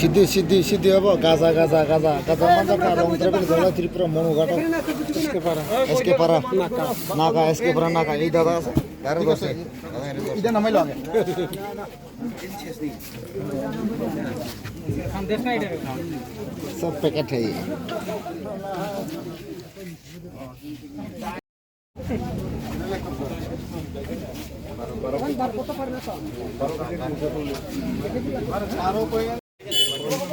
सिधै सिधै सिधै अब गाजा गाजा गाजा गाजा मजा पारा हुन्छ पनि झोला नाका। एसके पारा नाका। यही दादा सब प्याकेट है। बारो।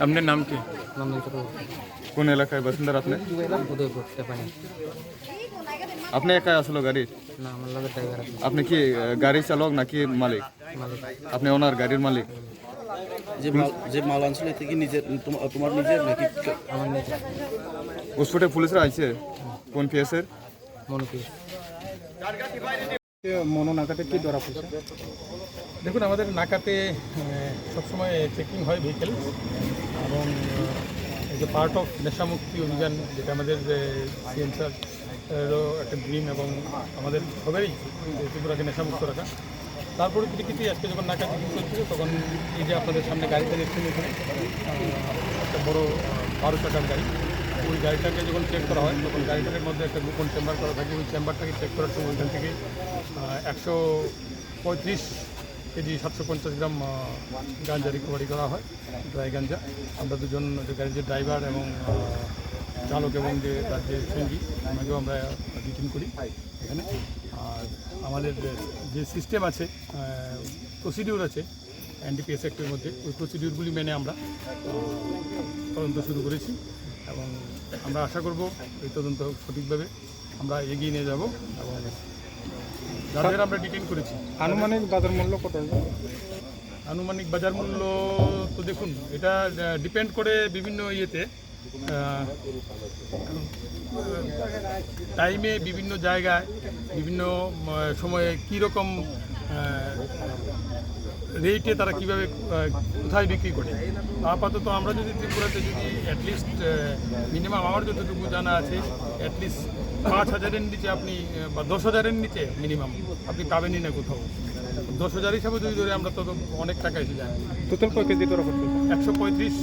আপনার নাম কি? কোন এলাকায় বাসিন্দার আপনি উদয়পুর আপনি একাই আসলো গাড়ির না আমার লগের ড্রাইভার আছে আপনি কি আহ, গাড়ি চালক নাকি মালিক? আপনি ওনার গাড়ির মালিক? যে মাল যে মাল আনছিল এতে কি নিজের তোমার তোমার নিজের নাকি আমার পুলিশরা আইছে? কোন পিএসের মনুকি মনোনাকাতে কি ধরা পড়ছে? দেখুন, আমাদের নাকাতে সবসময় চেকিং হয় ভেহিকেল এবং এজ এ পার্ট অফ নেশামুক্তি অভিযান, যেটা আমাদের সিএম স্যারেরও একটা ড্রিম এবং আমাদের সবারই ত্রিপুরাকে নেশামুক্ত রাখা। তার পরিপ্রেক্ষিতে আজকে যখন নাকা চেকিং চলছিল, তখন এই যে আপনাদের সামনে গাড়িটা দেখছেন এখানে একটা বড় বারো চাকার গাড়ি। ওই গাড়িটাকে যখন চেক করা হয়, তখন গাড়িটার মধ্যে একটা গোপন চেম্বার করা থাকে। ওই চেম্বারটাকে চেক করার সময় ওইখান থেকে একশো পঁয়ত্রিশ কেজি, সাতশো পঞ্চাশ গ্রাম গাঞ্জা রিকভারি করা হয় ড্রাই গাঞ্জা। আমরা দুজন যে গাড়ির যে ড্রাইভার এবং চালক এবং যে তার যে সঙ্গী, ওনাকেও আমরা ডিটেন করি এখানে। আর আমাদের যে- সিস্টেম আছে প্রসিডিউর আছে এনডিপিএস অ্যাক্টের মধ্যে, ওই প্রসিডিউরগুলি মেনে আমরা তদন্ত শুরু করেছি। এবং আমরা আশা করব এই তদন্ত সঠিকভাবে। আমরা এগিয়ে নিয়ে যাব এবং যাদের আমরা ডিটেন করেছি। আনুমানিক বাজার মূল্য কত আনুমানিক বাজার মূল্য তো দেখুন এটা ডিপেন্ড করে বিভিন্ন ইয়েতে টাইমে বিভিন্ন জায়গায় বিভিন্ন সময়ে কীরকম রেটে তারা কীভাবে কোথায় বিক্রি করে? আপাতত আমরা যদি ত্রিপুরাতে যদি অ্যাটলিস্ট মিনিমাম আমার যতটুকু জানা আছে অ্যাটলিস্ট পাঁচ হাজারের নিচে আপনি বা দশ হাজারের নিচে মিনিমাম আপনি পাবেনই না কোথাও। দশ হাজার হিসাবে যদি ধরে আমরা তত অনেক টাকা এসে যায়। টোটাল কয় কেজি একশো পঁয়ত্রিশ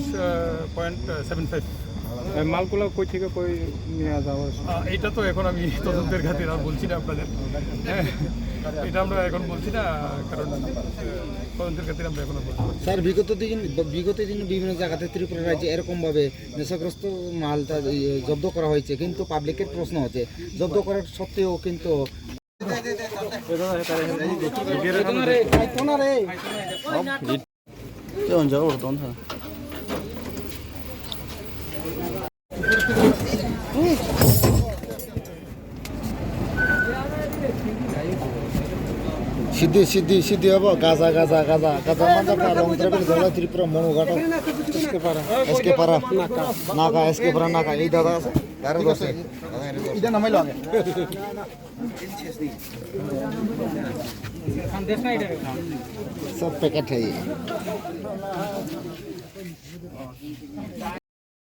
পয়েন্ট সেভেন ফাইভ মালগুলো কই থেকে কই নিয়ে যাওয়া এটা তো এখন আমি তদন্তের খাতির আর বলছি না আপনাদের। হ্যাঁ, এটা আমরা এখন বলছি না কারণ তদন্তের খাতির আমরা এখন বলছি স্যার বিগত দিন বিগত দিন বিভিন্ন জায়গাতে ত্রিপুরা রাজ্যে এরকমভাবে নেশাগ্রস্ত মালটা জব্দ করা হয়েছে কিন্তু পাবলিকের প্রশ্ন হচ্ছে জব্দ করার সত্ত্বেও কিন্তু কেমন বর্তমান? সিদ্ধি সিদ্ধি সিদ্ধি হব। গাজা গাজা গাজা গাজা মানে রংদ্রাবের জলা ত্রিপুরা মনুঘাটা এসকে পাড়া এসকে পাড়া নাকা এসকে পাড়া নাকা। এই দাদা আছে? সব প্যাকেট